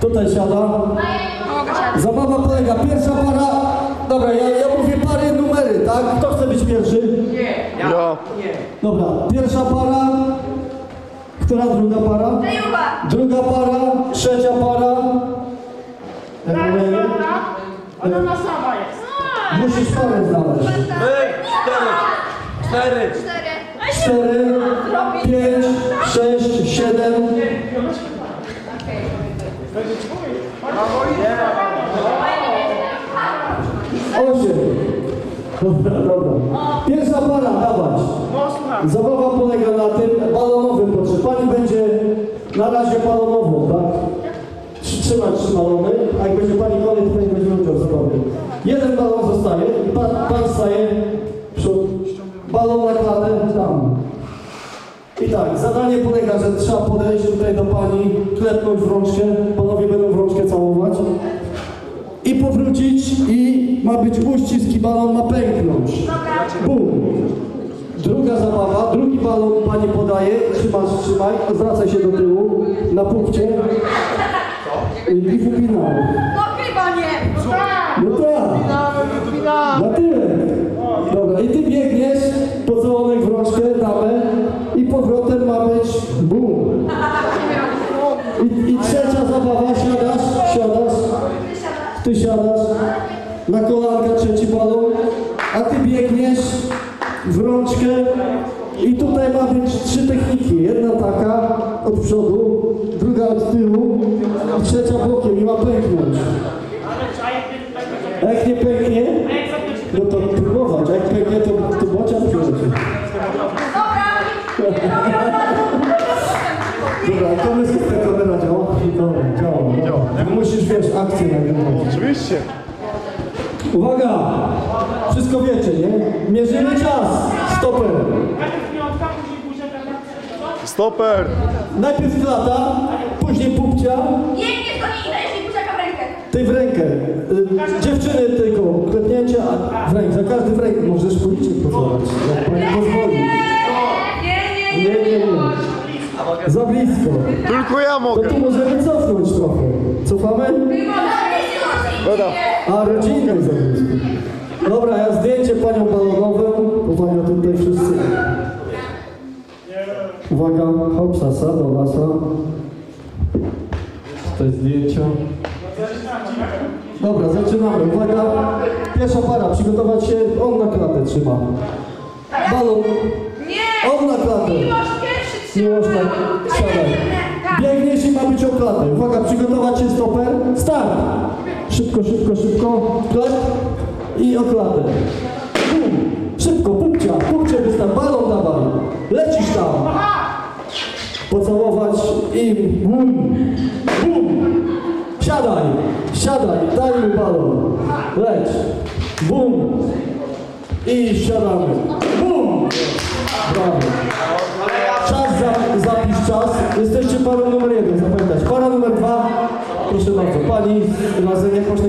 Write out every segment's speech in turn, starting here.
Tutaj siada. Zabawa polega pierwsza para. Dobra, ja, ja mówię pary, numery, tak? Kto chce być pierwszy? Nie. Ja. Dobra, pierwsza para. Która druga para? Druga para, trzecia para. Tak, eee, tak, tak. Ona na sama jest. musisz parę znaleźć. My, cztery. Cztery. Cztery. Pięć, sześć, siedem. Osiem. Dobra, dobra. Pierwsza para, dawać. Zabawa polega na tym balonowym potrzeb. Pani będzie na razie balonową, tak? Trzy- Trzymać trzy balony, a jak będzie pani kolej, to pani będzie udział w zabawie. Jeden balon zostaje i pan, pan staje przód. Balon na klatę tam. Tak, zadanie polega, że trzeba podejść tutaj do pani, klepnąć w rączkę, panowie będą w rączkę całować i powrócić i ma być uścisk i balon ma pęknąć. Bum. Druga zabawa, drugi balon pani podaje, trzymasz, trzymaj, odwracaj się do tyłu, na punkcie i wypinamy. No chyba nie. No tak, na tyle. I, I trzecia zabawa, siadasz, siadasz, ty siadasz, na kolanka trzeci balon, a ty biegniesz w rączkę i tutaj ma być trzy techniki. Jedna taka od przodu, druga od tyłu i trzecia bokiem i ma pęknąć. A jak nie tak pęknie, no to próbować, a jak pęknie, to, to bocian przyjdzie. Dobra, to jest Wiesz, akcję nagrywać. Oczywiście. Uwaga! Wszystko wiecie, nie? Mierzymy czas. Stoper. Stoper. Najpierw klata, później pupcia, Nie, nie, to nie idę, jeśli buziaka w rękę. ty w rękę. Y, dziewczyny tylko klepnięcie, a w rękę. Za każdy w rękę możesz policzyć pracować. Jak pani pozwoli. Za blisko. Tylko ja To mogę. tu możemy cofnąć trochę. Cofamy? Woda. A rodzinka jest za blisko. Dobra, ja zdjęcie panią balonową. Uwaga, tutaj wszyscy. Uwaga, hop, sasa, do lasa. To jest zdjęcia. Dobra, zaczynamy. Uwaga, pierwsza para, przygotować się. On na klatę trzyma. Balon, pierwszy Miłosz trzyma. tak, siadaj. Biegniesz i ma być o klatę. Uwaga, przygotować się stoper. Start! Szybko, szybko, szybko. Klep i o klatę. Bum. Szybko, pupcia, pupcie wystaw, balon dawaj. Lecisz tam. Pocałować i bum, bum. Siadaj, siadaj, daj mi balon. Leć. Bum. I siadamy. Bum. Brawo. Za, zapisz czas. Jesteście parą numer jeden, zapamiętać. Para numer dwa, proszę bardzo, pani razem, jak masz na?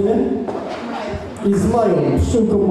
I z Mają, pszczółką